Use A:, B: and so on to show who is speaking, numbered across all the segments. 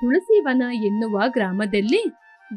A: ತುಳಸಿವನ ಎನ್ನುವ ಗ್ರಾಮದಲ್ಲಿ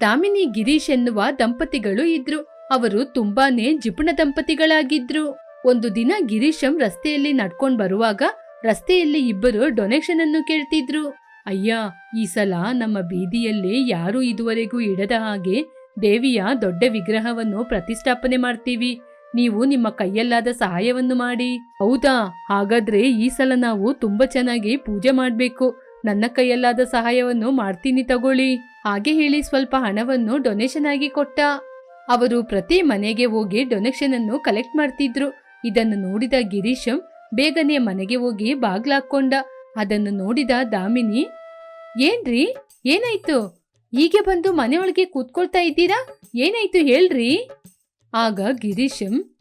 A: ದಾಮಿನಿ ಗಿರೀಶ್ ಎನ್ನುವ ದಂಪತಿಗಳು ಇದ್ರು. ಅವರು ತುಂಬಾನೇ ಜಿಪುಣ ದಂಪತಿಗಳಾಗಿದ್ರು. ಒಂದು ದಿನ ಗಿರೀಶಂ ರಸ್ತೆಯಲ್ಲಿ ನಡ್ಕೊಂಡ್ ಬರುವಾಗ ರಸ್ತೆಯಲ್ಲಿ ಇಬ್ಬರು ಡೊನೇಷನ್ ಅನ್ನು ಕೇಳ್ತಿದ್ರು. ಅಯ್ಯ, ಈ ಸಲ ನಮ್ಮ ಬೀದಿಯಲ್ಲಿ ಯಾರು ಇದುವರೆಗೂ ಇಡದ ಹಾಗೆ ದೇವಿಯ ದೊಡ್ಡ ವಿಗ್ರಹವನ್ನು ಪ್ರತಿಷ್ಠಾಪನೆ ಮಾಡ್ತೀವಿ. ನೀವು ನಿಮ್ಮ ಕೈಯಲ್ಲಾದ ಸಹಾಯವನ್ನು ಮಾಡಿ. ಹೌದಾ, ಹಾಗಾದ್ರೆ ಈ ಸಲ ನಾವು ತುಂಬಾ ಚೆನ್ನಾಗಿ ಪೂಜೆ ಮಾಡ್ಬೇಕು. ನನ್ನ ಕೈಯಲ್ಲಾದ ಸಹಾಯವನ್ನು ಮಾಡ್ತೀನಿ ತಗೊಳ್ಳಿ. ಹಾಗೆ ಹೇಳಿ ಸ್ವಲ್ಪ ಹಣವನ್ನು ಡೊನೇಷನ್ ಆಗಿ ಕೊಟ್ಟ. ಅವರು ಪ್ರತಿ ಮನೆಗೆ ಹೋಗಿ ಡೊನೇಷನ್ ಅನ್ನು ಕಲೆಕ್ಟ್ ಮಾಡ್ತಿದ್ರು. ಇದನ್ನು ನೋಡಿದ ಗಿರೀಶಂ ಬೇಗನೆ ಮನೆಗೆ ಹೋಗಿ ಬಾಗ್ಲಾಕೊಂಡ ಅದನ್ನು ನೋಡಿದ ದಾಮಿನಿ, ಏನ್ರಿ? ಏನಾಯ್ತು? ಹೀಗೆ ಬಂದು ಮನೆಯೊಳಗೆ ಕೂತ್ಕೊಳ್ತಾ ಇದ್ದೀರಾ? ಏನಾಯ್ತು ಹೇಳ್ರಿ? ಆಗ ಗಿರೀಶಂ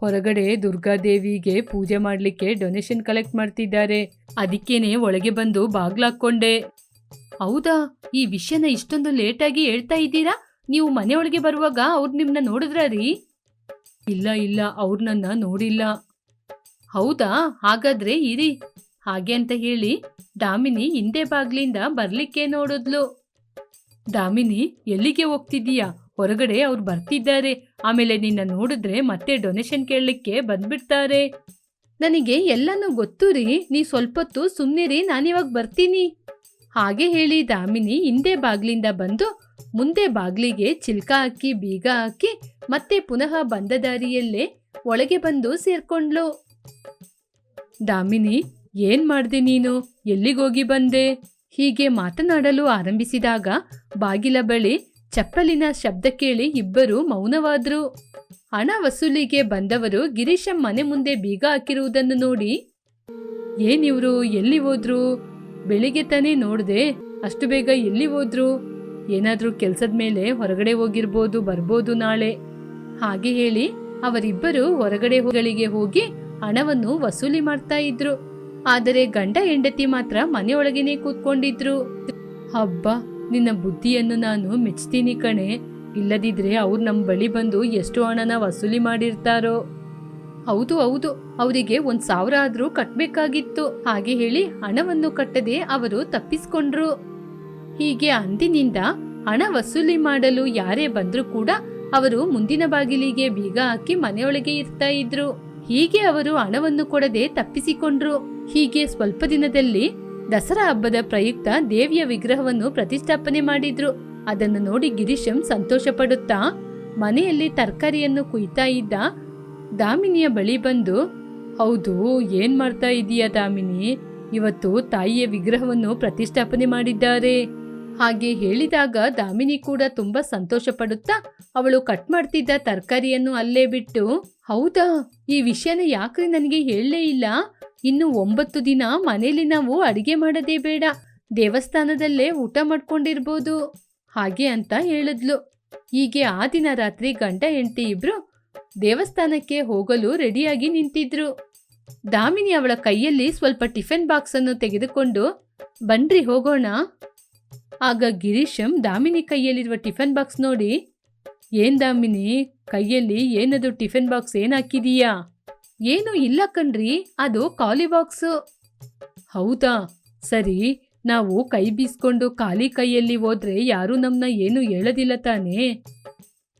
A: ಹೊರಗಡೆ ದುರ್ಗಾದೇವಿಗೆ ಪೂಜೆ ಮಾಡಲಿಕ್ಕೆ ಡೊನೇಷನ್ ಕಲೆಕ್ಟ್ ಮಾಡ್ತಿದ್ದಾರೆ. ಅದಕ್ಕೇನೆ ಒಳಗೆ ಬಂದು ಬಾಗ್ಲಾಕೊಂಡೆ ಹೌದಾ? ಈ ವಿಷಯನ ಇಷ್ಟೊಂದು ಲೇಟಾಗಿ ಹೇಳ್ತಾ ಇದ್ದೀರಾ? ನೀವು ಮನೆಯೊಳಗೆ ಬರುವಾಗ ಅವ್ರು ನಿಮ್ಮನ್ನ ನೋಡಿದ್ರ ರೀ? ಇಲ್ಲ ಇಲ್ಲ, ಅವ್ರು ನನ್ನ ನೋಡಿಲ್ಲ. ಹೌದಾ? ಹಾಗಾದ್ರೆ ಇರಿ. ಹಾಗೆ ಅಂತ ಹೇಳಿ ದಾಮಿನಿ ಹಿಂದೆ ಬಾಗ್ಲಿಂದ ಬರ್ಲಿಕ್ಕೆ ನೋಡಿದ್ಲು. ದಾಮಿನಿ ಎಲ್ಲಿಗೆ ಹೋಗ್ತಿದ್ದೀಯಾ? ಹೊರಗಡೆ ಅವ್ರು ಬರ್ತಿದ್ದಾರೆ. ಆಮೇಲೆ ನಿನ್ನ ನೋಡಿದ್ರೆ ಮತ್ತೆ ಡೊನೇಷನ್ ಕೇಳಲಿಕ್ಕೆ ಬಂದ್ಬಿಡ್ತಾರೆ. ನನಗೆ ಎಲ್ಲನೂ ಗೊತ್ತು ರೀ, ನೀ ಸ್ವಲ್ಪೊತ್ತು ರೀ ನಾನಿವಾಗ ಬರ್ತೀನಿ. ಹಾಗೆ ಹೇಳಿ ದಾಮಿನಿ ಹಿಂದೆ ಬಾಗ್ಲಿಂದ ಬಂದು ಮುಂದೆ ಬಾಗ್ಲಿಗೆ ಚಿಲ್ಕ ಹಾಕಿ, ಬೀಗ ಹಾಕಿ ಮತ್ತೆ ಪುನಃ ಬಂದ ದಾರಿಯಲ್ಲೇ ಒಳಗೆ ಬಂದು ಸೇರ್ಕೊಂಡ್ಲು ದಾಮಿನಿ, ಏನ್ ಮಾಡ್ದೆ ನೀನು? ಎಲ್ಲಿಗೋಗಿ ಬಂದೆ? ಹೀಗೆ ಮಾತನಾಡಲು ಆರಂಭಿಸಿದಾಗ ಬಾಗಿಲ ಬಳಿ ಚಪ್ಪಲಿನ ಶಬ್ದ ಕೇಳಿ ಇಬ್ಬರು ಮೌನವಾದ್ರು. ಹಣ ವಸೂಲಿಗೆ ಬಂದವರು ಗಿರೀಶ ಮನೆ ಮುಂದೆ ಬೀಗ ಹಾಕಿರುವುದನ್ನು ನೋಡಿ ಏನಿವ್ರು ಎಲ್ಲಿ ಹೋದ್ರು? ಬೆಳಿಗ್ಗೆ ತಾನೇ ನೋಡ್ದೆ, ಅಷ್ಟು ಬೇಗ ಎಲ್ಲಿ ಹೋದ್ರು? ಏನಾದರೂ ಕೆಲಸದ ಮೇಲೆ ಹೊರಗಡೆ ಹೋಗಿರ್ಬೋದು, ಬರ್ಬೋದು ನಾಳೆ. ಹಾಗೆ ಹೇಳಿ ಅವರಿಬ್ಬರು ಹೊರಗಡೆ ಹೋಗಳಿಗೆ ಹೋಗಿ ಹಣವನ್ನು ವಸೂಲಿ ಮಾಡ್ತಾ ಇದ್ರು. ಆದರೆ ಗಂಡ ಹೆಂಡತಿ ಮಾತ್ರ ಮನೆಯೊಳಗೇನೆ ಕೂತ್ಕೊಂಡಿದ್ರು. ಹಬ್ಬ ನಿನ್ನ ಬುದ್ಧಿಯನ್ನು ನಾನು ಮೆಚ್ತೀನಿ ಕಣೆ. ಇಲ್ಲದಿದ್ರೆ ಅವ್ರು ನಮ್ಮ ಬಳಿ ಬಂದು ಎಷ್ಟು ಹಣನ ವಸೂಲಿ ಮಾಡಿರ್ತಾರೋ. ಹೌದು ಹೌದು, ಅವರಿಗೆ ಒಂದ್ ಸಾವಿರ ಆದ್ರೂ ಕಟ್ಟಬೇಕಾಗಿತ್ತು ಹಾಗೆ ಹೇಳಿ ಹಣವನ್ನು ಕಟ್ಟದೆ ಅವರು ತಪ್ಪಿಸ್ಕೊಂಡ್ರು. ಹೀಗೆ ಅಂದಿನಿಂದ ಹಣ ವಸೂಲಿ ಮಾಡಲು ಯಾರೇ ಬಂದರೂ ಕೂಡ ಅವರು ಮುಂದಿನ ಬಾಗಿಲಿಗೆ ಬೀಗ ಹಾಕಿ ಮನೆಯೊಳಗೆ ಇರ್ತಾ ಇದ್ರು. ಹೀಗೆ ಅವರು ಹಣವನ್ನು ಕೊಡದೆ ತಪ್ಪಿಸಿಕೊಂಡ್ರು. ಹೀಗೆ ಸ್ವಲ್ಪ ದಿನದಲ್ಲಿ ದಸರಾ ಹಬ್ಬದ ಪ್ರಯುಕ್ತ ದೇವಿಯ ವಿಗ್ರಹವನ್ನು ಪ್ರತಿಷ್ಠಾಪನೆ ಮಾಡಿದ್ರು. ಅದನ್ನು ನೋಡಿ ಗಿರೀಶಂ ಸಂತೋಷ ಪಡುತ್ತಾ ಮನೆಯಲ್ಲಿ ತರಕಾರಿಯನ್ನು ಕುಯ್ತಾ ಇದ್ದ ದಾಮಿನಿಯ ಬಳಿ ಬಂದು, ಹೌದು, ಏನ್ ಮಾಡ್ತಾ ಇದೀಯ ದಾಮಿನಿ? ಇವತ್ತು ತಾಯಿಯ ವಿಗ್ರಹವನ್ನು ಪ್ರತಿಷ್ಠಾಪನೆ ಮಾಡಿದ್ದಾರೆ. ಹಾಗೆ ಹೇಳಿದಾಗ ದಾಮಿನಿ ಕೂಡ ತುಂಬಾ ಸಂತೋಷ ಪಡುತ್ತಾ ಅವಳು ಕಟ್ ಮಾಡ್ತಿದ್ದ ತರಕಾರಿಯನ್ನು ಅಲ್ಲೇ ಬಿಟ್ಟು, ಹೌದಾ, ಈ ವಿಷಯನ ಯಾಕ್ರಿ ನನಗೆ ಹೇಳಲೇ ಇಲ್ಲ? ಇನ್ನು ಒಂಬತ್ತು ದಿನ ಮನೇಲಿ ನಾವು ಅಡಿಗೆ ಮಾಡೋದೇ ಬೇಡ. ದೇವಸ್ಥಾನದಲ್ಲೇ ಊಟ ಮಾಡ್ಕೊಂಡಿರ್ಬೋದು. ಹಾಗೆ ಅಂತ ಹೇಳಿದ್ಲು. ಹೀಗೆ ಆ ದಿನ ರಾತ್ರಿ ಗಂಡ ಹೆಂಡತಿ ಇಬ್ರು ದೇವಸ್ಥಾನಕ್ಕೆ ಹೋಗಲು ರೆಡಿಯಾಗಿ ನಿಂತಿದ್ರು. ದಾಮಿನಿ ಅವಳ ಕೈಯಲ್ಲಿ ಸ್ವಲ್ಪ ಟಿಫಿನ್ ಬಾಕ್ಸ್ ಅನ್ನು ತೆಗೆದುಕೊಂಡು, ಬನ್ರಿ ಹೋಗೋಣ. ಆಗ ಗಿರೀಶಂ ದಾಮಿನಿ ಕೈಯಲ್ಲಿರುವ ಟಿಫನ್ ಬಾಕ್ಸ್ ನೋಡಿ, ಏನ್ ದಾಮಿನಿ, ಕೈಯಲ್ಲಿ ಏನದು ಟಿಫನ್ ಬಾಕ್ಸ್ ಏನ್ ಹಾಕಿದೀಯಾ? ಏನು ಇಲ್ಲ ಕಣ್ರಿ, ಅದು ಖಾಲಿ ಬಾಕ್ಸ್. ಹೌದಾ? ಸರಿ, ನಾವು ಕೈ ಬೀಸ್ಕೊಂಡು ಖಾಲಿ ಕೈಯಲ್ಲಿ ಹೋದ್ರೆ ಯಾರು ನಮ್ಮನ್ನ ಏನು ಹೇಳೋದಿಲ್ಲ ತಾನೇ?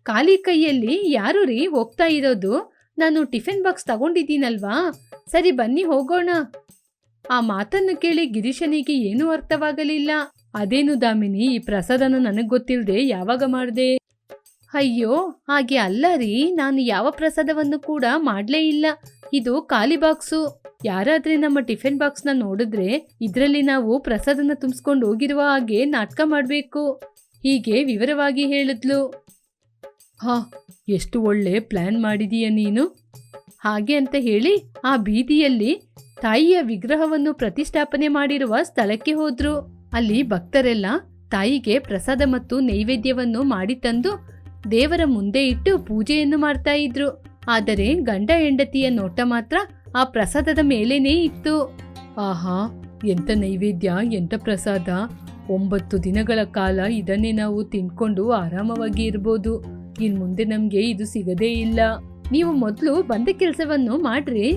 A: ಖಾಲಿ ಕೈಯಲ್ಲಿ ಯಾರು ರೀ ಹೋಗ್ತಾ ಇರೋದು? ನಾನು ಟಿಫಿನ್ ಬಾಕ್ಸ್ ತಗೊಂಡಿದ್ದೀನಲ್ವಾ? ಸರಿ, ಬನ್ನಿ ಹೋಗೋಣ. ಆ ಮಾತನ್ನು ಕೇಳಿ ಗಿರೀಶನಿಗೆ ಏನೂ ಅರ್ಥವಾಗಲಿಲ್ಲ. ಅದೇನು ದಾಮಿನಿ, ಈ ಪ್ರಸಾದನ ನನಗೆ ಗೊತ್ತಿಲ್ಲದೆ ಯಾವಾಗ ಮಾಡ್ದೆ? ಅಯ್ಯೋ, ಹಾಗೆ ಅಲ್ಲ ರೀ. ನಾನು ಯಾವ ಪ್ರಸಾದವನ್ನು ಕೂಡ ಮಾಡಲೇ ಇಲ್ಲ. ಇದು ಖಾಲಿ ಬಾಕ್ಸು. ಯಾರಾದ್ರೆ ನಮ್ಮ ಟಿಫಿನ್ ಬಾಕ್ಸ್ನ ನೋಡಿದ್ರೆ ಇದರಲ್ಲಿ ನಾವು ಪ್ರಸಾದನ ತುಂಬಿಸ್ಕೊಂಡು ಹೋಗಿರುವ ಹಾಗೆ ನಾಟಕ ಮಾಡಬೇಕು. ಹೀಗೆ ವಿವರವಾಗಿ ಹೇಳಿದ್ಲು. ಹಾ, ಎಷ್ಟು ಒಳ್ಳೆ ಪ್ಲಾನ್ ಮಾಡಿದೀಯ ನೀನು. ಹಾಗೆ ಅಂತ ಹೇಳಿ ಆ ಬೀದಿಯಲ್ಲಿ ತಾಯಿಯ ವಿಗ್ರಹವನ್ನು ಪ್ರತಿಷ್ಠಾಪನೆ ಮಾಡಿರುವ ಸ್ಥಳಕ್ಕೆ ಹೋದ್ರು. ಅಲ್ಲಿ ಭಕ್ತರೆಲ್ಲ ತಾಯಿಗೆ ಪ್ರಸಾದ ಮತ್ತು ನೈವೇದ್ಯವನ್ನು ಮಾಡಿ ತಂದು ದೇವರ ಮುಂದೆ ಇಟ್ಟು ಪೂಜೆಯನ್ನು ಮಾಡ್ತಾ ಇದ್ರು. ಆದರೆ ಗಂಡ ಹೆಂಡತಿಯ ನೋಟ ಮಾತ್ರ ಆ ಪ್ರಸಾದದ ಮೇಲೇನೇ ಇತ್ತು. ಆಹಾ ಎಂತ ನೈವೇದ್ಯ ಎಂತ ಪ್ರಸಾದ. ಒಂಬತ್ತು ದಿನಗಳ ಕಾಲ ಇದನ್ನೇ ನಾವು ತಿನ್ಕೊಂಡು ಆರಾಮವಾಗಿ ಇರ್ಬೋದು. ಇನ್ ಮುಂದೆ ನಮಗೆ ಇದು ಸಿಗದೇ ಇಲ್ಲ. ನೀವು ಮೊದಲು ಬಂದ ಕೆಲಸವನ್ನು ಮಾಡ್ರಿ.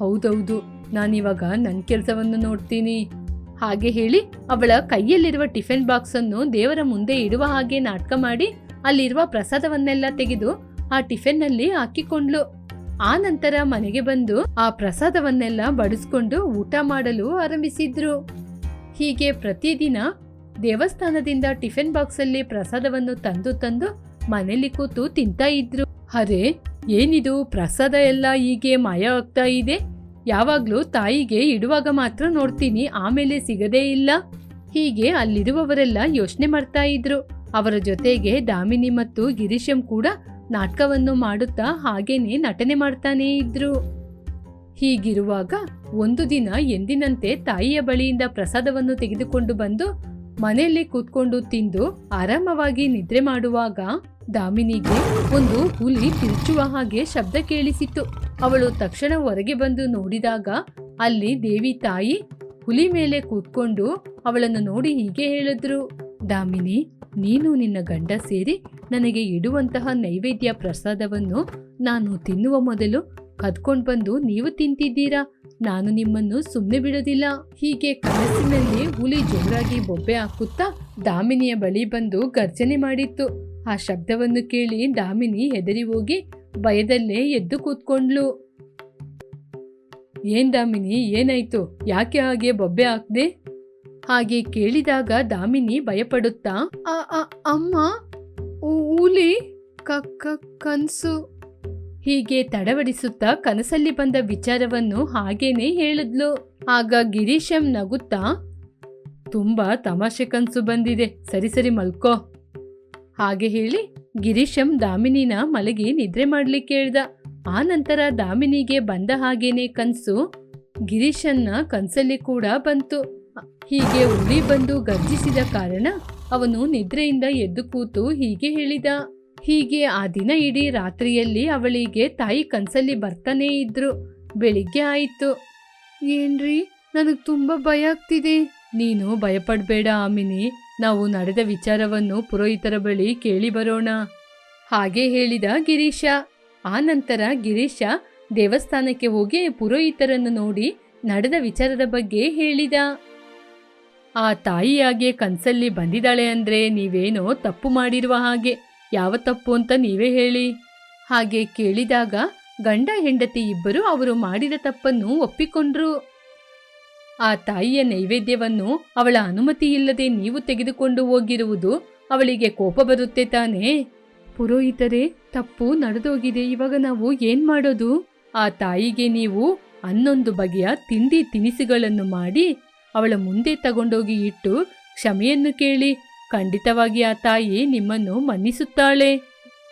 A: ಹೌದೌದು, ನಾನಿವಾಗ ನನ್ನ ಕೆಲಸವನ್ನು ನೋಡ್ತೀನಿ. ಹಾಗೆ ಹೇಳಿ ಅವಳ ಕೈಯಲ್ಲಿರುವ ಟಿಫಿನ್ ಬಾಕ್ಸ್ ಅನ್ನು ದೇವರ ಮುಂದೆ ಇಡುವ ಹಾಗೆ ನಾಟಕ ಮಾಡಿ ಅಲ್ಲಿರುವ ಪ್ರಸಾದವನ್ನೆಲ್ಲ ತೆಗೆದು ಆ ಟಿಫಿನ್ನಲ್ಲಿ ಹಾಕಿಕೊಂಡ್ಲು. ಆ ನಂತರ ಮನೆಗೆ ಬಂದು ಆ ಪ್ರಸಾದವನ್ನೆಲ್ಲ ಬಡಿಸ್ಕೊಂಡು ಊಟ ಮಾಡಲು ಆರಂಭಿಸಿದ್ರು. ಹೀಗೆ ಪ್ರತಿದಿನ ದೇವಸ್ಥಾನದಿಂದ ಟಿಫಿನ್ ಬಾಕ್ಸ್ ಅಲ್ಲಿ ಪ್ರಸಾದವನ್ನು ತಂದು ತಂದು ಮನೆಯಲ್ಲಿ ಕೂತು ತಿಂತಾ ಇದ್ರು. ಅರೆ, ಏನಿದು? ಪ್ರಸಾದ ಎಲ್ಲ ಹೀಗೆ ಮಾಯ ಆಗ್ತಾ ಇದೆ. ಯಾವಾಗ್ಲೂ ತಾಯಿಗೆ ಇಡುವಾಗ ಮಾತ್ರ ನೋಡ್ತೀನಿ, ಆಮೇಲೆ ಸಿಗದೇ ಇಲ್ಲ. ಹೀಗೆ ಅಲ್ಲಿರುವವರೆಲ್ಲ ಯೋಚನೆ ಮಾಡ್ತಾ ಇದ್ರು. ಅವರ ಜೊತೆಗೆ ದಾಮಿನಿ ಮತ್ತು ಗಿರೀಶಂ ಕೂಡ ನಾಟಕವನ್ನು ಮಾಡುತ್ತಾ ಹಾಗೇನೆ ನಟನೆ ಮಾಡ್ತಾನೇ ಇದ್ರು. ಹೀಗಿರುವಾಗ ಒಂದು ದಿನ ಎಂದಿನಂತೆ ತಾಯಿಯ ಬಳಿಯಿಂದ ಪ್ರಸಾದವನ್ನು ತೆಗೆದುಕೊಂಡು ಬಂದು ಮನೆಯಲ್ಲಿ ಕೂತ್ಕೊಂಡು ತಿಂದು ಆರಾಮವಾಗಿ ನಿದ್ರೆ ಮಾಡುವಾಗ ದಾಮಿನಿಗೆ ಒಂದು ಹುಲಿ ತಿರುಚುವ ಹಾಗೆ ಶಬ್ದ ಕೇಳಿಸಿತ್ತು. ಅವಳು ತಕ್ಷಣ ಹೊರಗೆ ಬಂದು ನೋಡಿದಾಗ ಅಲ್ಲಿ ದೇವಿ ತಾಯಿ ಹುಲಿ ಮೇಲೆ ಕೂತ್ಕೊಂಡು ಅವಳನ್ನು ನೋಡಿ ಹೀಗೆ ಹೇಳಿದ್ರು. ದಾಮಿನಿ, ನೀನು ನಿನ್ನ ಗಂಡ ಸೇರಿ ನನಗೆ ಇಡುವಂತಹ ನೈವೇದ್ಯ ಪ್ರಸಾದವನ್ನು ನಾನು ತಿನ್ನುವ ಮೊದಲು ಕದ್ಕೊಂಡು ಬಂದು ನೀವು ತಿಂತಿದ್ದೀರಾ? ನಾನು ನಿಮ್ಮನ್ನು ಸುಮ್ಮನೆ ಬಿಡೋದಿಲ್ಲ. ಹೀಗೆ ಕನಸಿನಲ್ಲಿ ಹುಲಿ ಜೋರಾಗಿ ಬೊಬ್ಬೆ ಹಾಕುತ್ತಾ ದಾಮಿನಿಯ ಬಳಿ ಬಂದು ಗರ್ಜನೆ ಮಾಡಿತ್ತು. ಆ ಶಬ್ದವನ್ನು ಕೇಳಿ ದಾಮಿನಿ ಹೆದರಿ ಹೋಗಿ ಭಯದಲ್ಲೇ ಎದ್ದು ಕೂತ್ಕೊಂಡ್ಲು ಏನ್ ದಾಮಿನಿ, ಏನಾಯ್ತು? ಯಾಕೆ ಹಾಗೆ ಬೊಬ್ಬೆ ಹಾಕ್ದೆ? ಹಾಗೆ ಕೇಳಿದಾಗ ದಾಮಿನಿ ಭಯಪಡುತ್ತಾ "ಅ, ಅ, ಅಮ್ಮ ಊಲಿ ಕನ್ಸು. ಹೀಗೆ ತಡವಡಿಸುತ್ತಾ ಕನಸಲ್ಲಿ ಬಂದ ವಿಚಾರವನ್ನು ಹಾಗೇನೆ ಹೇಳಿದ್ಲು. ಆಗ ಗಿರೀಶಂ ನಗುತ್ತಾ ತುಂಬಾ ತಮಾಷೆ ಕನ್ಸು ಬಂದಿದೆ ಸರಿ ಸರಿ ಮಲ್ಕೋ. ಹಾಗೆ ಹೇಳಿ ಗಿರೀಶಂ ದಾಮಿನಿನ ಮಲಗಿ ನಿದ್ರೆ ಮಾಡ್ಲಿಕ್ಕೆ ಹೇಳ್ದ. ಆ ನಂತರ ದಾಮಿನಿಗೆ ಬಂದ ಹಾಗೇನೆ ಕನ್ಸು ಗಿರೀಶನ್ನ ಕನ್ಸಲ್ಲಿ ಕೂಡ ಬಂತು. ಹೀಗೆ ಹುಲಿ ಬಂದು ಗರ್ಜಿಸಿದ ಕಾರಣ ಅವನು ನಿದ್ರೆಯಿಂದ ಎದ್ದು ಕೂತು ಹೀಗೆ ಹೇಳಿದ. ಹೀಗೆ ಆ ದಿನ ಇಡೀ ರಾತ್ರಿಯಲ್ಲಿ ಅವಳಿಗೆ ತಾಯಿ ಕನಸಲ್ಲಿ ಬರ್ತಾನೇ ಇದ್ರು. ಬೆಳಿಗ್ಗೆ ಆಯಿತು. ಏನ್ರಿ, ನನಗೆ ತುಂಬ ಭಯ ಆಗ್ತಿದೆ. ನೀನು ಭಯಪಡಬೇಡ ಆಮಿನಿ. ನಾವು ನಡೆದ ವಿಚಾರವನ್ನು ಪುರೋಹಿತರ ಬಳಿ ಕೇಳಿ ಬರೋಣ. ಹಾಗೆ ಹೇಳಿದ ಗಿರೀಶ. ಆ ನಂತರ ಗಿರೀಶ ದೇವಸ್ಥಾನಕ್ಕೆ ಹೋಗಿ ಪುರೋಹಿತರನ್ನು ನೋಡಿ ನಡೆದ ವಿಚಾರದ ಬಗ್ಗೆ ಹೇಳಿದ. ಆ ತಾಯಿಯಾಗೆ ಕನ್ಸಲ್ಲಿ ಬಂದಿದ್ದಾಳೆ ಅಂದ್ರೆ ನೀವೇನೋ ತಪ್ಪು ಮಾಡಿರುವ ಹಾಗೆ. ಯಾವ ತಪ್ಪು ಅಂತ ನೀವೇ ಹೇಳಿ. ಹಾಗೆ ಕೇಳಿದಾಗ ಗಂಡ ಹೆಂಡತಿ ಇಬ್ಬರು ಅವರು ಮಾಡಿದ ತಪ್ಪನ್ನು ಒಪ್ಪಿಕೊಂಡ್ರು. ಆ ತಾಯಿಯ ನೈವೇದ್ಯವನ್ನು ಅವಳ ಅನುಮತಿ ಇಲ್ಲದೆ ನೀವು ತೆಗೆದುಕೊಂಡು ಹೋಗಿರುವುದು ಅವಳಿಗೆ ಕೋಪ ಬರುತ್ತೆ ತಾನೇ. ಪುರೋಹಿತರೇ, ತಪ್ಪು ನಡೆದೋಗಿದೆ, ಇವಾಗ ನಾವು ಏನ್ ಮಾಡೋದು? ಆ ತಾಯಿಗೆ ನೀವು ಹನ್ನೊಂದು ಬಗೆಯ ತಿಂಡಿ ತಿನಿಸುಗಳನ್ನು ಮಾಡಿ ಅವಳ ಮುಂದೆ ತಗೊಂಡೋಗಿ ಇಟ್ಟು ಕ್ಷಮೆಯನ್ನು ಕೇಳಿ, ಖಂಡಿತವಾಗಿ ಆ ತಾಯಿ ನಿಮ್ಮನ್ನು ಮನ್ನಿಸುತ್ತಾಳೆ.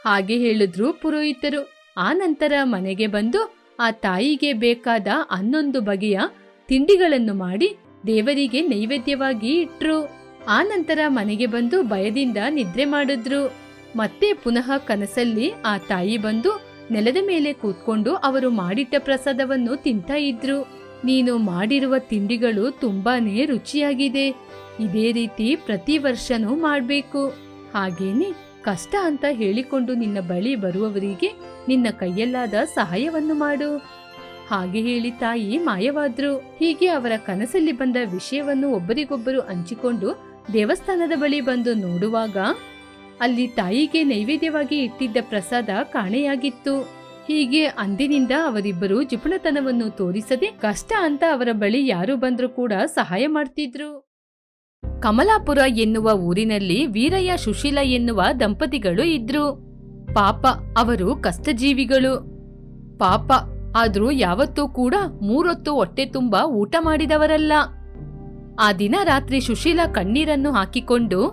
A: ಹಾಗೆ ಹೇಳಿದ್ರು ಪುರೋಹಿತರು. ಆ ನಂತರ ಮನೆಗೆ ಬಂದು ಆ ತಾಯಿಗೆ ಬೇಕಾದ ಹನ್ನೊಂದು ಬಗೆಯ ತಿಂಡಿಗಳನ್ನು ಮಾಡಿ ದೇವರಿಗೆ ನೈವೇದ್ಯವಾಗಿ ಇಟ್ರು. ಆ ನಂತರ ಮನೆಗೆ ಬಂದು ಭಯದಿಂದ ನಿದ್ರೆ ಮಾಡಿದ್ರು. ಮತ್ತೆ ಪುನಃ ಕನಸಲ್ಲಿ ಆ ತಾಯಿ ಬಂದು ನೆಲದ ಮೇಲೆ ಕೂತ್ಕೊಂಡು ಅವರು ಮಾಡಿಟ್ಟ ಪ್ರಸಾದವನ್ನು ತಿಂತಾ ಇದ್ರು. ನೀನು ಮಾಡಿರುವ ತಿಂಡಿಗಳು ತುಂಬಾನೇ ರುಚಿಯಾಗಿದೆ. ಇದೇ ರೀತಿ ಪ್ರತಿ ವರ್ಷನೂ ಮಾಡಬೇಕು. ಹಾಗೇನೆ ಕಷ್ಟ ಅಂತ ಹೇಳಿಕೊಂಡು ನಿನ್ನ ಬಳಿ ಬರುವವರಿಗೆ ನಿನ್ನ ಕೈಯಲ್ಲಾದ ಸಹಾಯವನ್ನು ಮಾಡು. ಹಾಗೆ ಹೇಳಿ ತಾಯಿ ಮಾಯವಾದ್ರು. ಹೀಗೆ ಅವರ ಕನಸಲ್ಲಿ ಬಂದ ವಿಷಯವನ್ನು ಒಬ್ಬರಿಗೊಬ್ಬರು ಹಂಚಿಕೊಂಡು ದೇವಸ್ಥಾನದ ಬಳಿ ಬಂದು ನೋಡುವಾಗ ಅಲ್ಲಿ ತಾಯಿಗೆ ನೈವೇದ್ಯವಾಗಿ ಇಟ್ಟಿದ್ದ ಪ್ರಸಾದ ಕಾಣೆಯಾಗಿತ್ತು. ಹೀಗೆ ಅಂದಿನಿಂದ ಅವರಿಬ್ಬರು ಜಿಪುಣತನವನ್ನು ತೋರಿಸದೆ ಕಷ್ಟ ಅಂತ ಅವರ ಬಳಿ ಯಾರು ಬಂದರೂ ಕೂಡ ಸಹಾಯ ಮಾಡ್ತಿದ್ರು. ಕಮಲಾಪುರ ಎನ್ನುವ ಊರಿನಲ್ಲಿ ವೀರಯ್ಯ ಸುಶೀಲ ಎನ್ನುವ ದಂಪತಿಗಳು ಇದ್ರು. ಪಾಪ, ಅವರು ಕಷ್ಟಜೀವಿಗಳು. ಪಾಪ, ಆದ್ರೂ ಯಾವತ್ತೂ ಕೂಡ ಮೂರೊತ್ತು ಹೊಟ್ಟೆ ತುಂಬ ಊಟ ಮಾಡಿದವರಲ್ಲ. ಆ ದಿನ ರಾತ್ರಿ ಸುಶೀಲ ಕಣ್ಣೀರನ್ನು ಹಾಕಿಕೊಂಡು,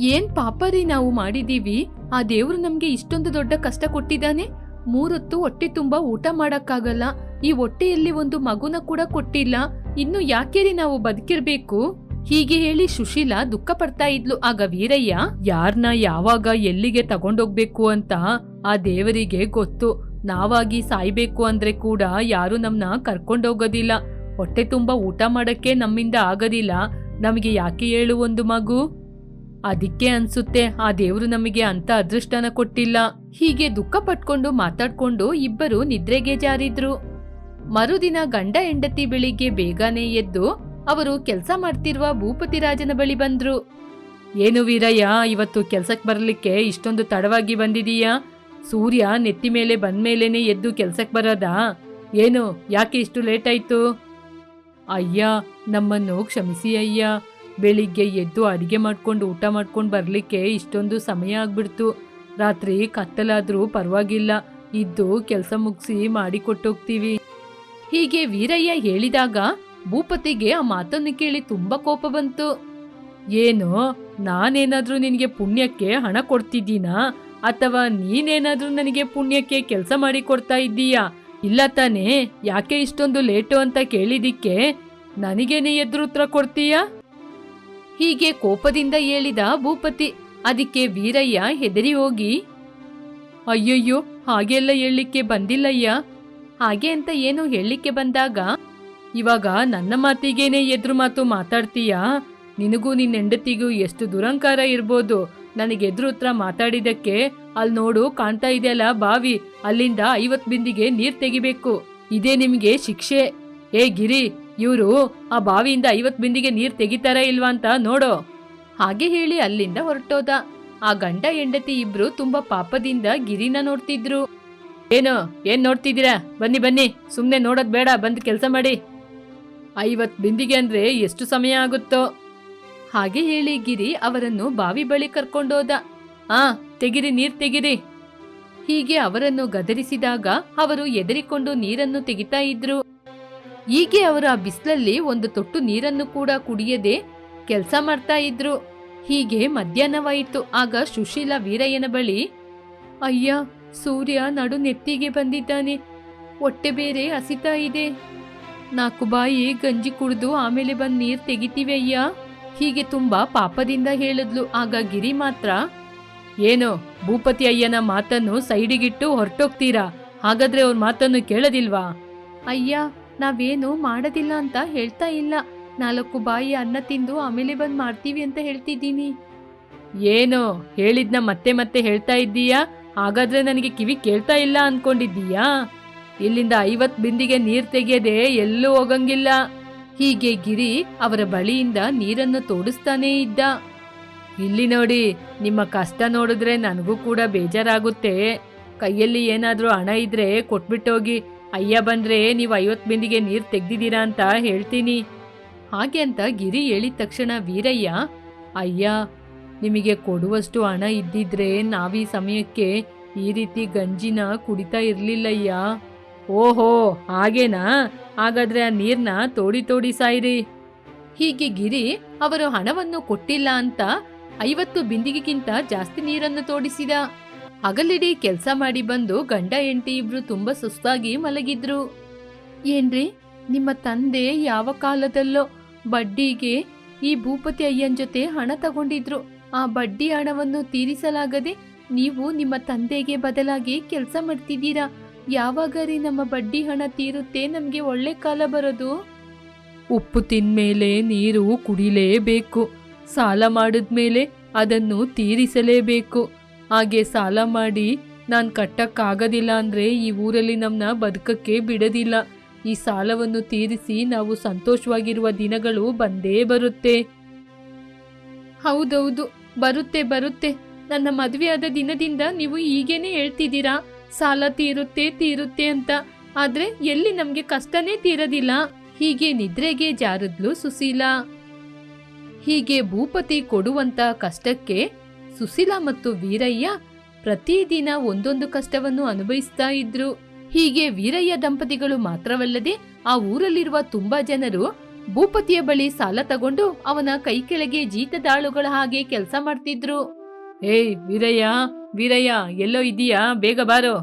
A: ಏನ್ ಪಾಪರಿ ನಾವು ಮಾಡಿದೀವಿ? ಆ ದೇವ್ರು ನಮ್ಗೆ ಇಷ್ಟೊಂದು ದೊಡ್ಡ ಕಷ್ಟ ಕೊಟ್ಟಿದ್ದಾನೆ. ಮೂರೊತ್ತು ಹೊಟ್ಟೆ ತುಂಬಾ ಊಟ ಮಾಡಕ್ಕಾಗಲ್ಲ. ಈ ಹೊಟ್ಟೆಯಲ್ಲಿ ಒಂದು ಮಗುನ ಕೂಡ ಕೊಟ್ಟಿಲ್ಲ. ಇನ್ನು ಯಾಕೆರಿ ನಾವು ಬದುಕಿರ್ಬೇಕು? ಹೀಗೆ ಹೇಳಿ ಸುಶೀಲಾ ದುಃಖ ಪಡ್ತಾ ಇದ್ಲು. ಆಗ ವೀರಯ್ಯ, ಯಾರ್ನ ಯಾವಾಗ ಎಲ್ಲಿಗೆ ತಗೊಂಡೋಗ್ಬೇಕು ಅಂತ ಆ ದೇವರಿಗೆ ಗೊತ್ತು. ನಾವಾಗಿ ಸಾಯ್ಬೇಕು ಅಂದ್ರೆ ಕೂಡ ಯಾರು ನಮ್ನ ಕರ್ಕೊಂಡೋಗೋದಿಲ್ಲ. ಹೊಟ್ಟೆ ತುಂಬಾ ಊಟ ಮಾಡಕ್ಕೆ ನಮ್ಮಿಂದ ಆಗೋದಿಲ್ಲ. ನಮಗೆ ಯಾಕೆ ಹೇಳು ಒಂದು ಮಗು? ಅದಕ್ಕೆ ಅನ್ಸುತ್ತೆ, ಆ ದೇವ್ರು ನಮಗೆ ಅಂತ ಅದೃಷ್ಟನ ಕೊಟ್ಟಿಲ್ಲ. ಹೀಗೆ ದುಃಖ ಪಟ್ಕೊಂಡು ಮಾತಾಡ್ಕೊಂಡು ಇಬ್ಬರು ನಿದ್ರೆಗೆ ಜಾರಿದ್ರು. ಮರುದಿನ ಗಂಡ ಹೆಂಡತಿ ಬೆಳಿಗ್ಗೆ ಬೇಗನೆ ಎದ್ದು ಅವರು ಕೆಲಸ ಮಾಡ್ತಿರುವ ಭೂಪತಿ ರಾಜನ ಬಳಿ ಬಂದ್ರು. ಏನು ವೀರಯ್ಯ, ಇವತ್ತು ಕೆಲ್ಸಕ್ಕೆ ಬರಲಿಕ್ಕೆ ಇಷ್ಟೊಂದು ತಡವಾಗಿ ಬಂದಿದೀಯಾ? ಸೂರ್ಯ ನೆತ್ತಿ ಮೇಲೆ ಬಂದ್ಮೇಲೇನೆ ಎದ್ದು ಕೆಲ್ಸಕ್ಕೆ ಬರೋದಾ? ಏನು, ಯಾಕೆ ಇಷ್ಟು ಲೇಟ್ ಆಯ್ತು? ಅಯ್ಯ, ನಮ್ಮನ್ನು ಕ್ಷಮಿಸಿ ಅಯ್ಯ. ಬೆಳಿಗ್ಗೆ ಎದ್ದು ಅಡುಗೆ ಮಾಡ್ಕೊಂಡು ಊಟ ಮಾಡ್ಕೊಂಡು ಬರಲಿಕ್ಕೆ ಇಷ್ಟೊಂದು ಸಮಯ ಆಗ್ಬಿಡ್ತು. ರಾತ್ರಿ ಕತ್ತಲಾದ್ರೂ ಪರವಾಗಿಲ್ಲ. ಇದ್ದು ಕೆಲಸ ಮುಗಿಸಿ ಮಾಡಿಕೊಟ್ಟೋಗ್ತೀವಿ ಹೀಗೆ ವೀರಯ್ಯ ಹೇಳಿದಾಗ ಭೂಪತಿಗೆ ಆ ಮಾತನ್ನು ಕೇಳಿ ತುಂಬಾ ಕೋಪ ಬಂತು. ಏನು, ನಾನೇನಾದ್ರೂ ನಿನಗೆ ಪುಣ್ಯಕ್ಕೆ ಹಣ ಕೊಡ್ತಿದ್ದೀನಾ? ಅಥವಾ ನೀನೇನಾದ್ರೂ ನನಗೆ ಪುಣ್ಯಕ್ಕೆ ಕೆಲಸ ಮಾಡಿ ಕೊಡ್ತಾ ಇದ್ದೀಯಾ? ಇಲ್ಲ ತಾನೇ, ಯಾಕೆ ಇಷ್ಟೊಂದು ಲೇಟು ಅಂತ ಕೇಳಿದಿಕ್ಕೆ ನನಗೇನೆ ಎದುರು ಉತ್ತರ ಕೊಡ್ತೀಯಾ? ಹೀಗೆ ಕೋಪದಿಂದ ಹೇಳಿದ ಭೂಪತಿ, ಅದಕ್ಕೆ ವೀರಯ್ಯ ಹೆದರಿ ಹೋಗಿ? ಅಯ್ಯಯ್ಯೋ, ಹಾಗೆಲ್ಲ ಹೇಳಲಿಕ್ಕೆ ಬಂದಿಲ್ಲಯ್ಯ. ಹಾಗೆ ಅಂತ ಏನು ಹೇಳಲಿಕ್ಕೆ ಬಂದಾಗ? ಇವಾಗ ನನ್ನ ಮಾತಿಗೇನೆ ಎದುರು ಮಾತು ಮಾತಾಡ್ತೀಯಾ? ನಿನಗೂ ನಿನ್ನ ಹೆಂಡತಿಗೂ ಎಷ್ಟು ದುರಂಕಾರ ಇರ್ಬೋದು. ನನಗೆ ಎದುರು ಉತ್ತರ ಮಾತಾಡಿದಕ್ಕೆ ಅಲ್ಲಿ ನೋಡು ಕಾಣ್ತಾ ಇದೆಯಲ್ಲ ಬಾವಿ, ಅಲ್ಲಿಂದ ಐವತ್ ಬಿಂದಿಗೆ ನೀರ್ ತೆಗಿಬೇಕು. ಇದೇ ನಿಮಗೆ ಶಿಕ್ಷೆ. ಏ ಗಿರಿ ಇವರು ಆ ಬಾವಿಯಿಂದ ಐವತ್ ಬಿಂದಿಗೆ ನೀರ್ ತೆಗಿತಾರ ಇಲ್ವಾ ಅಂತ ನೋಡೋ. ಹಾಗೆ ಹೇಳಿ ಅಲ್ಲಿಂದ ಹೊರಟೋದ. ಆ ಗಂಡ ಹೆಂಡತಿ ಇಬ್ರು ತುಂಬಾ ಪಾಪದಿಂದ ಗಿರಿನ ನೋಡ್ತಿದ್ರು. ಏನು, ಏನ್ ನೋಡ್ತಿದ್ದೀರಾ? ಬನ್ನಿ ಬನ್ನಿ, ಸುಮ್ನೆ ನೋಡೋದ್ ಬೇಡ, ಬಂದು ಕೆಲಸ ಮಾಡಿ. ಐವತ್ ಬಿಂದಿಗೆ ಅಂದ್ರೆ ಎಷ್ಟು ಸಮಯ ಆಗುತ್ತೋ? ಹಾಗೆ ಹೇಳಿ ಗಿರಿ ಅವರನ್ನು ಬಾವಿ ಬಳಿ ಕರ್ಕೊಂಡೋದ. ಆ, ತೆಗಿರಿ, ನೀರ್ ತೆಗಿರಿ. ಹೀಗೆ ಅವರನ್ನು ಗದರಿಸಿದಾಗ ಅವರು ಎದರಿಕೊಂಡು ನೀರನ್ನು ತೆಗಿತಾ ಇದ್ರು. ಹೀಗೆ ಅವರ ಆ ಬಿಸಿಲಲ್ಲಿ ಒಂದು ತೊಟ್ಟು ನೀರನ್ನು ಕೂಡ ಕುಡಿಯದೆ ಕೆಲಸ ಮಾಡ್ತಾ ಇದ್ರು. ಹೀಗೆ ಮಧ್ಯಾಹ್ನವಾಯಿತು. ಆಗ ಸುಶೀಲ ವೀರಯ್ಯನ ಬಳಿ, ಅಯ್ಯ, ಸೂರ್ಯ ನಡು ನೆತ್ತಿಗೆ ಬಂದಿದ್ದಾನೆ. ಹೊಟ್ಟೆ ಬೇರೆ ಹಸಿತಾ ಇದೆ. ನಾಲ್ಕು ಬಾಯಿ ಗಂಜಿ ಕುಡಿದು ಆಮೇಲೆ ಬಂದು ನೀರ್ ತೆಗಿತೀವಿ ಅಯ್ಯ. ಹೀಗೆ ತುಂಬಾ ಪಾಪದಿಂದ ಹೇಳಿದ್ಲು. ಆಗ ಗಿರಿ ಮಾತ್ರ, ಏನು, ಭೂಪತಿ ಅಯ್ಯನ ಮಾತನ್ನು ಸೈಡಿಗಿಟ್ಟು ಹೊರಟೋಗ್ತೀರಾ? ಹಾಗಾದ್ರೆ ಅವ್ರ ಮಾತನ್ನು ಕೇಳೋದಿಲ್ವಾ? ಅಯ್ಯ ನಾವೇನು ಮಾಡೋದಿಲ್ಲ ಅಂತ ಹೇಳ್ತಾ ಇಲ್ಲ. ನಾಲ್ಕು ಬಾಯಿ ಅನ್ನ ತಿಂದು ಆಮೇಲೆ ಬಂದು ಮಾಡ್ತೀವಿ ಅಂತ ಹೇಳ್ತಿದ್ದೀನಿ. ಏನು? ಹೇಳಿದ್ನ ಮತ್ತೆ ಮತ್ತೆ ಹೇಳ್ತಾ ಇದ್ದೀಯಾ? ಹಾಗಾದ್ರೆ ನನಗೆ ಕಿವಿ ಕೇಳ್ತಾ ಇಲ್ಲ ಅನ್ಕೊಂಡಿದ್ದೀಯಾ? ಇಲ್ಲಿಂದ ಐವತ್ ಬಿಂದಿಗೆ ನೀರ್ ತೆಗೆಯದೆ ಎಲ್ಲೂ ಹೋಗಂಗಿಲ್ಲ. ಹೀಗೆ ಗಿರಿ ಅವರ ಬಳಿಯಿಂದ ನೀರನ್ನು ತೋಡಿಸ್ತಾನೇ ಇದ್ದ. ಇಲ್ಲಿ ನೋಡಿ, ನಿಮ್ಮ ಕಷ್ಟ ನೋಡಿದ್ರೆ ನನಗೂ ಕೂಡ ಬೇಜಾರಾಗುತ್ತೆ. ಕೈಯಲ್ಲಿ ಏನಾದರೂ ಹಣ ಇದ್ರೆ ಕೊಟ್ಬಿಟ್ಟೋಗಿ ಅಯ್ಯ ಬಂದ್ರೆ ನೀವು ಐವತ್ ಬಿಂದಿಗೆ ನೀರ್ ತೆಗ್ದಿದ್ದೀರಾ ಅಂತ ಹೇಳ್ತೀನಿ. ಹಾಗೆ ಅಂತ ಗಿರಿ ಹೇಳಿದ ತಕ್ಷಣ, ವೀರಯ್ಯ, ಅಯ್ಯ, ನಿಮಗೆ ಕೊಡುವಷ್ಟು ಹಣ ಇದ್ದಿದ್ರೆ ನಾವೀ ಸಮಯಕ್ಕೆ ಈ ರೀತಿ ಗಂಜಿನ ಕುಡಿತಾ ಇರ್ಲಿಲ್ಲಯ್ಯ. ಓಹೋ, ಹಾಗೇನಾ? ಹಾಗಾದ್ರೆ ಆ ನೀರ್ನ ತೋಡಿ ತೋಡಿ ಸಾಯಿರಿ. ಹೀಗೆ ಗಿರಿ ಅವರು ಹಣವನ್ನು ಕೊಟ್ಟಿಲ್ಲ ಅಂತ ಐವತ್ತು ಬಿಂದಿಗೆಗಿಂತ ಜಾಸ್ತಿ ನೀರನ್ನು ತೋಡಿಸಿದ. ಹಗಲಿಡೀ ಕೆಲಸ ಮಾಡಿ ಬಂದು ಗಂಡ ಹೆಂಡತಿ ಇಬ್ರು ತುಂಬಾ ಸುಸ್ತಾಗಿ ಮಲಗಿದ್ರು. ಏನ್ರಿ, ನಿಮ್ಮ ತಂದೆ ಯಾವ ಕಾಲದಲ್ಲೋ ಬಡ್ಡಿಗೆ ಈ ಭೂಪತಿ ಅಯ್ಯನ್ ಜೊತೆ ಹಣ ತಗೊಂಡಿದ್ರು. ಆ ಬಡ್ಡಿ ಹಣವನ್ನು ತೀರಿಸಲಾಗದೆ ನೀವು ನಿಮ್ಮ ತಂದೆಗೆ ಬದಲಾಗಿ ಕೆಲಸ ಮಾಡ್ತಿದ್ದೀರಾ? ಯಾವಾಗ ರೀ ನಮ್ಮ ಬಡ್ಡಿ ಹಣ ತೀರುತ್ತೆ? ನಮ್ಗೆ ಒಳ್ಳೆ ಕಾಲ ಬರೋದು. ಉಪ್ಪು ತಿಂದ್ಮೇಲೆ ನೀರು ಕುಡಿಲೇಬೇಕು. ಸಾಲ ಮಾಡಿದ್ಮೇಲೆ ಅದನ್ನು ತೀರಿಸಲೇಬೇಕು. ಹಾಗೆ ಸಾಲ ಮಾಡಿ. ನಾನು ಕಟ್ಟಕ್ಕಾಗೋದಿಲ್ಲ ಅಂದ್ರೆ ಈ ಊರಲ್ಲಿ ನಮ್ಮನ್ನ ಬದುಕಕ್ಕೆ ಬಿಡೋದಿಲ್ಲ. ಈ ಸಾಲವನ್ನು ತೀರಿಸಿ ನಾವು ಸಂತೋಷವಾಗಿರುವ ದಿನಗಳು ಬಂದೇ ಬರುತ್ತೆ. ಹೌದೌದು, ಬರುತ್ತೆ ಬರುತ್ತೆ. ನನ್ನ ಮದುವೆಯಾದ ದಿನದಿಂದ ನೀವು ಈಗೇನೆ ಹೇಳ್ತಿದ್ದೀರಾ? ಸಾಲ ತೀರುತ್ತೆ ತೀರುತ್ತೆ ಅಂತ. ಆದ್ರೆ ಎಲ್ಲಿ ನಮ್ಗೆ ಕಷ್ಟನೇ ತೀರದಿಲ್ಲ. ಹೀಗೆ ನಿದ್ರೆಗೆ ಜಾರದ್ಲು ಸುಶೀಲಾ. ಹೀಗೆ ಭೂಪತಿ ಕೊಡುವಂತ ಕಷ್ಟಕ್ಕೆ ಸುಶೀಲಾ ಮತ್ತು ವೀರಯ್ಯ ಪ್ರತಿದಿನ ಒಂದೊಂದು ಕಷ್ಟವನ್ನು ಅನುಭವಿಸ್ತಾ ಇದ್ರು. ಹೀಗೆ ವೀರಯ್ಯ ದಂಪತಿಗಳು ಮಾತ್ರವಲ್ಲದೆ ಆ ಊರಲ್ಲಿರುವ ತುಂಬಾ ಜನರು ಭೂಪತಿಯ ಬಳಿ ಸಾಲ ತಗೊಂಡು ಅವನ ಕೈ ಕೆಳಗೆ ಜೀತದಾಳುಗಳ ಹಾಗೆ ಕೆಲಸ ಮಾಡ್ತಿದ್ರು. ಏಯ್, ವೀರಯ್ಯ ವೀರಯ್ಯ, ಎಲ್ಲೋ ಇದೀಯಾ? ಬೇಗ ಬಾರೋ.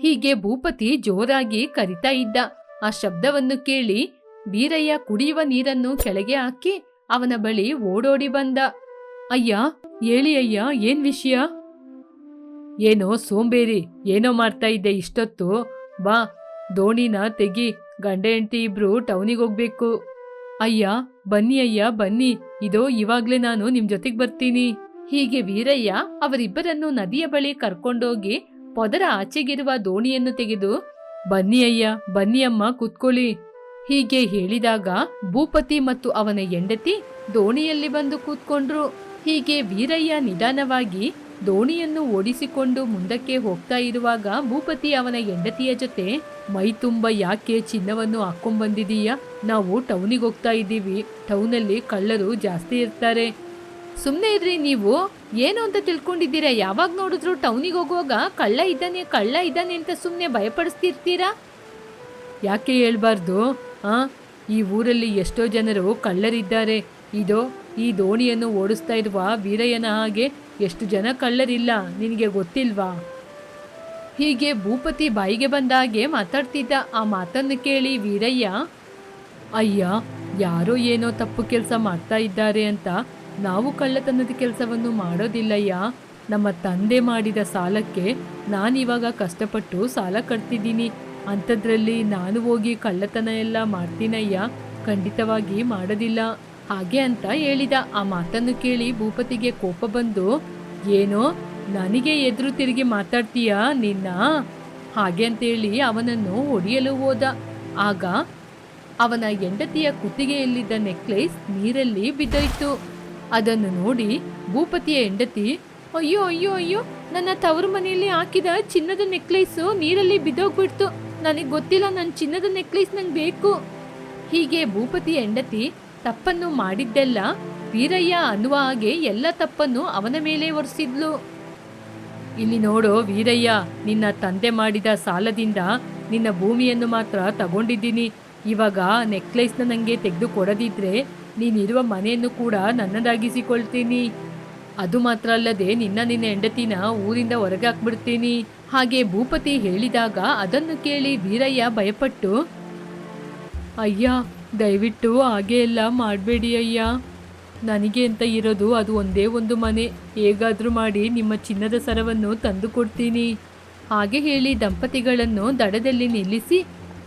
A: ಹೀಗೆ ಭೂಪತಿ ಜೋರಾಗಿ ಕರಿತಾ ಇದ್ದ. ಆ ಶಬ್ದವನ್ನು ಕೇಳಿ ವೀರಯ್ಯ ಕುಡಿಯುವ ನೀರನ್ನು ಕೆಳಗೆ ಹಾಕಿ ಅವನ ಬಳಿ ಓಡೋಡಿ ಬಂದ. ಅಯ್ಯ ಹೇಳಿ ಅಯ್ಯ ಏನ್ ವಿಷಯ? ಏನೋ ಸೋಂಬೇರಿ, ಏನೋ ಮಾಡ್ತಾ ಇದ್ದೆ ಇಷ್ಟೊತ್ತು. ಬಾ, ದೋಣಿನ ತೆಗಿ, ಗಂಡ ಹೆಂಡತಿ ಇಬ್ರು ಟೌನಿಗೆ ಹೋಗ್ಬೇಕು. ಅಯ್ಯ, ಬನ್ನಿ ಅಯ್ಯ, ಬನ್ನಿ. ಇದೋ ಇವಾಗ್ಲೇ ನಾನು ನಿಮ್ ಜೊತೆಗ್ ಬರ್ತೀನಿ. ಹೀಗೆ ವೀರಯ್ಯ ಅವರಿಬ್ಬರನ್ನು ನದಿಯ ಬಳಿ ಕರ್ಕೊಂಡೋಗಿ ಪೊದರ ಆಚೆಗಿರುವ ದೋಣಿಯನ್ನು ತೆಗೆದು, ಬನ್ನಿ ಅಯ್ಯ, ಬನ್ನಿ ಅಮ್ಮ, ಕೂತ್ಕೊಳ್ಳಿ. ಹೀಗೆ ಹೇಳಿದಾಗ ಭೂಪತಿ ಮತ್ತು ಅವನ ಹೆಂಡತಿ ದೋಣಿಯಲ್ಲಿ ಬಂದು ಕೂತ್ಕೊಂಡ್ರು. ಹೀಗೆ ವೀರಯ್ಯ ನಿಧಾನವಾಗಿ ದೋಣಿಯನ್ನು ಓಡಿಸಿಕೊಂಡು ಮುಂದಕ್ಕೆ ಹೋಗ್ತಾ ಇರುವಾಗ ಭೂಪತಿ ಅವನ ಹೆಂಡತಿಯ ಜೊತೆ, ಮೈ ತುಂಬ ಯಾಕೆ ಚಿನ್ನವನ್ನು ಹಾಕೊಂಡ್ಬಂದಿದೀಯಾ? ನಾವು ಟೌನಿಗೆ ಹೋಗ್ತಾ ಇದ್ದೀವಿ. ಟೌನಲ್ಲಿ ಕಳ್ಳರು ಜಾಸ್ತಿ ಇರ್ತಾರೆ. ಸುಮ್ಮನೆ ಇರ್ರಿ ನೀವು. ಏನು ಅಂತ ತಿಳ್ಕೊಂಡಿದ್ದೀರಾ? ಯಾವಾಗ ನೋಡಿದ್ರು ಟೌನಿಗೆ ಹೋಗುವಾಗ ಕಳ್ಳ ಇದ್ದಾನೆ ಕಳ್ಳ ಇದ್ದಾನೆ ಅಂತ ಸುಮ್ಮನೆ ಭಯಪಡಿಸ್ತಿರ್ತೀರಾ? ಯಾಕೆ ಹೇಳ್ಬಾರ್ದು? ಆ, ಈ ಊರಲ್ಲಿ ಎಷ್ಟೋ ಜನರು ಕಳ್ಳರಿದ್ದಾರೆ. ಇದೋ ಈ ದೋಣಿಯನ್ನು ಓಡಿಸ್ತಾ ಇರುವ ವೀರಯ್ಯನ ಹಾಗೆ ಎಷ್ಟು ಜನ ಕಳ್ಳರಿಲ್ಲ, ನಿನಗೆ ಗೊತ್ತಿಲ್ವಾ? ಹೀಗೆ ಭೂಪತಿ ಬಾಯಿಗೆ ಬಂದಾಗೆ ಮಾತಾಡ್ತಿದ್ದ ಆ ಮಾತನ್ನು ಕೇಳಿ ವೀರಯ್ಯ, ಅಯ್ಯ, ಯಾರೋ ಏನೋ ತಪ್ಪು ಕೆಲಸ ಮಾಡ್ತಾ ಇದ್ದಾರೆ ಅಂತ ನಾವು ಕಳ್ಳತನದ ಕೆಲಸವನ್ನು ಮಾಡೋದಿಲ್ಲಯ್ಯ. ನಮ್ಮ ತಂದೆ ಮಾಡಿದ ಸಾಲಕ್ಕೆ ನಾನಿವಾಗ ಕಷ್ಟಪಟ್ಟು ಸಾಲ ಕಟ್ತಿದ್ದೀನಿ. ಅಂಥದ್ರಲ್ಲಿ ನಾನು ಹೋಗಿ ಕಳ್ಳತನ ಎಲ್ಲ ಮಾಡ್ತೀನಯ್ಯ. ಖಂಡಿತವಾಗಿ ಮಾಡೋದಿಲ್ಲ. ಹಾಗೆ ಅಂತ ಹೇಳಿದ. ಆ ಮಾತನ್ನು ಕೇಳಿ ಭೂಪತಿಗೆ ಕೋಪ ಬಂದು, ಏನೋ, ನನಗೆ ಎದುರು ತಿರುಗಿ ಮಾತಾಡ್ತೀಯಾ ನಿನ್ನ? ಹಾಗೆ ಅಂತೇಳಿ ಅವನನ್ನು ಹೊಡೆಯಲು ಹೋದ. ಆಗ ಅವನ ಹೆಂಡತಿಯ ಕುತ್ತಿಗೆಯಲ್ಲಿದ್ದ ನೆಕ್ಲೇಸ್ ನೀರಲ್ಲಿ ಬಿದ್ದೋಯ್ತು. ಅದನ್ನು ನೋಡಿ ಭೂಪತಿಯ ಹೆಂಡತಿ, ಅಯ್ಯೋ ಅಯ್ಯೋ ಅಯ್ಯೋ, ನನ್ನ ತವರು ಮನೆಯಲ್ಲಿ ಹಾಕಿದ ಚಿನ್ನದ ನೆಕ್ಲೇಸು ನೀರಲ್ಲಿ ಬಿದ್ದೋಗ್ಬಿಡ್ತು. ನನಗೆ ಗೊತ್ತಿಲ್ಲ ನನ್ನ ಚಿನ್ನದ ನೆಕ್ಲೇಸ್ ನಂಗೆ ಬೇಕು. ಹೀಗೆ ಭೂಪತಿಯ ಹೆಂಡತಿ ತಪ್ಪನ್ನು ಮಾಡಿದ್ದೆಲ್ಲ ವೀರಯ್ಯ ಅನ್ನುವ ಹಾಗೆ ಎಲ್ಲ ತಪ್ಪನ್ನು ಅವನ ಮೇಲೆ ಒರೆಸಿದ್ಲು. ಇಲ್ಲಿ ನೋಡು ವೀರಯ್ಯ, ನಿನ್ನ ತಂದೆ ಮಾಡಿದ ಸಾಲದಿಂದ ನಿನ್ನ ಭೂಮಿಯನ್ನು ಮಾತ್ರ ತಗೊಂಡಿದ್ದೀನಿ. ಇವಾಗ ನೆಕ್ಲೆಸ್ನ ನನಗೆ ತೆಗೆದು ಕೊಡದಿದ್ರೆ ನೀನಿರುವ ಮನೆಯನ್ನು ಕೂಡ ನನ್ನದಾಗಿಸಿಕೊಳ್ತೀನಿ. ಅದು ಮಾತ್ರ ಅಲ್ಲದೆ ನಿನ್ನ ನಿನ್ನ ಹೆಂಡತಿನ ಊರಿಂದ ಹೊರಗೆ ಹಾಕ್ಬಿಡ್ತೀನಿ ಹಾಗೆ ಭೂಪತಿ ಹೇಳಿದಾಗ ಅದನ್ನು ಕೇಳಿ ವೀರಯ್ಯ ಭಯಪಟ್ಟು, ಅಯ್ಯ ದಯವಿಟ್ಟು ಹಾಗೆ ಎಲ್ಲ ಮಾಡಬೇಡಿ ಅಯ್ಯ. ನನಗೆ ಅಂತ ಇರೋದು ಅದು ಒಂದೇ ಒಂದು ಮನೆ. ಹೇಗಾದರೂ ಮಾಡಿ ನಿಮ್ಮ ಚಿನ್ನದ ಸರವನ್ನು ತಂದು ಕೊಡ್ತೀನಿ. ಹಾಗೆ ಹೇಳಿ ದಂಪತಿಗಳನ್ನು ದಡದಲ್ಲಿ ನಿಲ್ಲಿಸಿ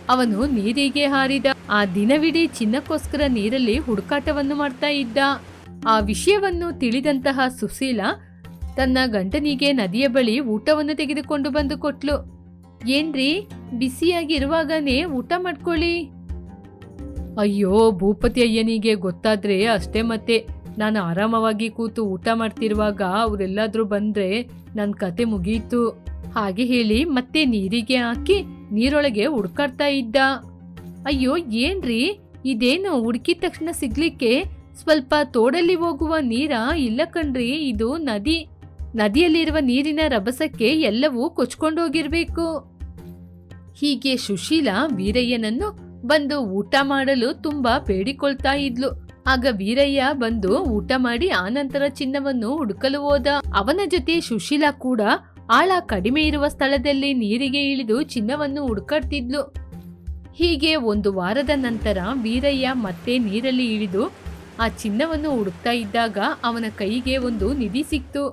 A: ಅವನು ನೀರಿಗೆ ಹಾರಿದ. ಆ ದಿನವಿಡೀ ಚಿನ್ನಕ್ಕೋಸ್ಕರ ನೀರಲ್ಲಿ ಹುಡುಕಾಟವನ್ನು ಮಾಡ್ತಾ ಇದ್ದ. ಆ ವಿಷಯವನ್ನು ತಿಳಿದಂತಹ ಸುಶೀಲ ತನ್ನ ಗಂಡನಿಗೆ ನದಿಯ ಬಳಿ ಊಟವನ್ನು ತೆಗೆದುಕೊಂಡು ಬಂದು ಕೊಟ್ಲು. ಏನ್ರಿ, ಬಿಸಿಯಾಗಿರುವಾಗನೇ ಊಟ ಮಾಡ್ಕೊಳ್ಳಿ. ಅಯ್ಯೋ, ಭೂಪತಿ ಅಯ್ಯನಿಗೆ ಗೊತ್ತಾದ್ರೆ ಅಷ್ಟೇ ಮತ್ತೆ ನಾನು ಆರಾಮವಾಗಿ ಕೂತು ಊಟ ಮಾಡ್ತಿರುವಾಗ ಅವರೆಲ್ಲಾದರೂ ಬಂದ್ರೆ ನನ್ನ ಕತೆ ಮುಗಿಯಿತು ಹಾಗೆ ಹೇಳಿ ಮತ್ತೆ ನೀರಿಗೆ ಹಾಕಿ ನೀರೊಳಗೆ ಹುಡ್ಕಾಡ್ತಾ ಇದ್ದ. ಅಯ್ಯೋ, ಏನ್ರಿ? ಇದೇನು ಹುಡುಕಿದ ತಕ್ಷಣ ಸಿಗ್ಲಿಕ್ಕೆ ಸ್ವಲ್ಪ ತೋಡಲ್ಲಿ ಹೋಗುವ ನೀರ? ಇಲ್ಲ ಕಣ್ರಿ, ಇದು ನದಿ. ನದಿಯಲ್ಲಿರುವ ನೀರಿನ ರಭಸಕ್ಕೆ ಎಲ್ಲವೂ ಕೊಚ್ಕೊಂಡೋಗಿರ್ಬೇಕು. ಹೀಗೆ ಸುಶೀಲ ವೀರಯ್ಯನನ್ನು ಬಂದು ಊಟ ಮಾಡಲು ತುಂಬಾ ಬೇಡಿಕೊಳ್ತಾ ಇದ್ಲು. ಆಗ ವೀರಯ್ಯ ಬಂದು ಊಟ ಮಾಡಿ ಆನಂತರ ಚಿನ್ನವನ್ನು ಹುಡುಕಲು ಹೋದ. ಅವನ ಜೊತೆ ಸುಶೀಲಾ ಕೂಡ ಆಳ ಕಡಿಮೆ ಇರುವ ಸ್ಥಳದಲ್ಲಿ ನೀರಿಗೆ ಇಳಿದು ಚಿನ್ನವನ್ನು ಹುಡುಕಾಡ್ತಿದ್ಲು. ಹೀಗೆ ಒಂದು ವಾರದ ನಂತರ ವೀರಯ್ಯ ಮತ್ತೆ ನೀರಲ್ಲಿ ಇಳಿದು ಆ ಚಿನ್ನವನ್ನು ಹುಡುಕ್ತಾ ಇದ್ದಾಗ ಅವನ ಕೈಗೆ ಒಂದು ನಿಧಿ ಸಿಕ್ತು.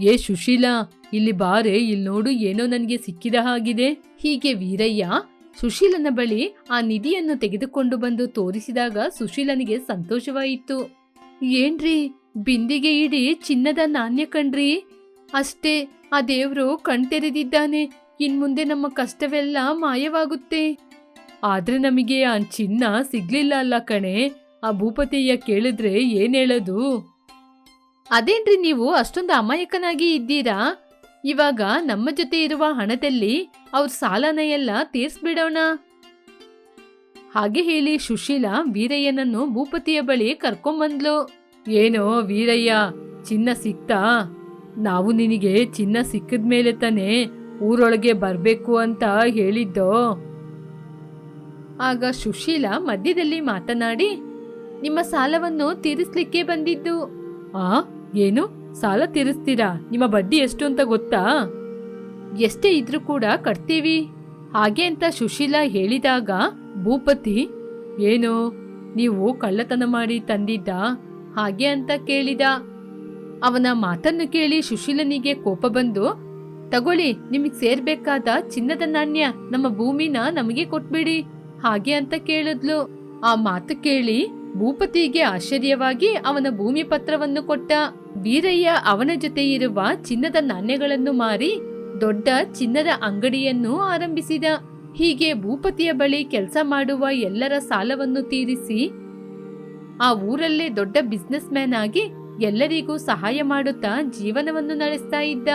A: ಏ ಸುಶೀಲಾ, ಇಲ್ಲಿ ಬಾರೆ ಇಲ್ಲಿ ನೋಡು ಏನೋ ನನಗೆ ಸಿಕ್ಕಿದ ಹಾಗಿದೆ. ಹೀಗೆ ವೀರಯ್ಯ ಸುಶೀಲನ ಬಳಿ ಆ ನಿಧಿಯನ್ನು ತೆಗೆದುಕೊಂಡು ಬಂದು ತೋರಿಸಿದಾಗ ಸುಶೀಲನಿಗೆ ಸಂತೋಷವಾಯಿತು. ಏನ್ರಿ, ಬಿಂದಿಗೆ ಇಡಿ ಚಿನ್ನದ ನಾಣ್ಯ ಕಣ್ರಿ? ಅಷ್ಟೇ, ಆ ದೇವ್ರು ಕಣ್ತೆರೆದಿದ್ದಾನೆ. ಇನ್ಮುಂದೆ ನಮ್ಮ ಕಷ್ಟವೆಲ್ಲ ಮಾಯವಾಗುತ್ತೆ. ಆದ್ರೆ ನಮಗೆ ಆ ಚಿನ್ನ ಸಿಗ್ಲಿಲ್ಲ ಅಲ್ಲ ಕಣೆ. ಆ ಭೂಪತಿಯ ಕೇಳಿದ್ರೆ ಏನ್ ಹೇಳೋದು? ಅದೇನ್ರಿ ನೀವು ಅಷ್ಟೊಂದು ಅಮಾಯಕನಾಗಿ ಇದ್ದೀರಾ? ಇವಾಗ ನಮ್ಮ ಜೊತೆ ಇರುವ ಹಣದಲ್ಲಿ ಅವ್ರ ಸಾಲನ ಎಲ್ಲ ತೀರ್ಸ್ಬಿಡೋಣ. ಹಾಗೆ ಹೇಳಿ ಸುಶೀಲ ವೀರಯ್ಯನನ್ನು ಭೂಪತಿಯ ಬಳಿ ಕರ್ಕೊಂಬಂದ್ಲು. ಏನೋ ವೀರಯ್ಯ, ಚಿನ್ನ ಸಿಕ್ತಾ? ನಾವು ನಿನಗೆ ಚಿನ್ನ ಸಿಕ್ಕಿದ ಮೇಲೆ ತಾನೇ ಊರೊಳಗೆ ಬರಬೇಕು ಅಂತ ಹೇಳಿದ್ದೋ? ಆಗ ಸುಶೀಲ ಮಧ್ಯದಲ್ಲಿ ಮಾತನಾಡಿ, ನಿಮ್ಮ ಸಾಲವನ್ನು ತೀರಿಸ್ಲಿಕ್ಕೆ ಬಂದಿದ್ದು. ಆ, ಏನು? ಸಾಲ ತೀರಿಸ್ತೀರಾ? ನಿಮ್ಮ ಬಡ್ಡಿ ಎಷ್ಟು ಅಂತ ಗೊತ್ತಾ? ಎಷ್ಟೇ ಇದ್ರೂ ಕೂಡ ಕಟ್ತೀವಿ. ಹಾಗೆ ಅಂತ ಸುಶೀಲ ಹೇಳಿದಾಗ, ಭೂಪತಿ, ಏನು, ನೀವು ಕಳ್ಳತನ ಮಾಡಿ ತಂದಿದ್ದ? ಹಾಗೆ ಅಂತ ಕೇಳಿದ. ಅವನ ಮಾತನ್ನು ಕೇಳಿ ಸುಶೀಲನಿಗೆ ಕೋಪ ಬಂದು, ತಗೊಳ್ಳಿ, ನಿಮಗೆ ಸೇರ್ಬೇಕಾದ ಚಿನ್ನದ ನಾಣ್ಯ ನಮ್ಮ ಭೂಮಿನ ನಮಗೆ ಕೊಟ್ಬಿಡಿ. ಹಾಗೆ ಅಂತ ಕೇಳಿದ್ಲು. ಆ ಮಾತು ಕೇಳಿ ಭೂಪತಿಗೆ ಆಶ್ಚರ್ಯವಾಗಿ ಅವನ ಭೂಮಿ ಪತ್ರವನ್ನು ಕೊಟ್ಟ. ವೀರಯ್ಯ ಅವನ ಜೊತೆ ಇರುವ ಚಿನ್ನದ ನಾಣ್ಯಗಳನ್ನು ಮಾರಿ ದೊಡ್ಡ ಚಿನ್ನದ ಅಂಗಡಿಯನ್ನು ಆರಂಭಿಸಿದ. ಹೀಗೆ ಭೂಪತಿಯ ಬಳಿ ಕೆಲಸ ಮಾಡುವ ಎಲ್ಲರ ಸಾಲವನ್ನು ತೀರಿಸಿ ಆ ಊರಲ್ಲೇ ದೊಡ್ಡ ಬಿಸ್ನೆಸ್ ಮ್ಯಾನ್ ಆಗಿ ಎಲ್ಲರಿಗೂ ಸಹಾಯ ಮಾಡುತ್ತಾ ಜೀವನವನ್ನು ನಡೆಸ್ತಾ ಇದ್ದ.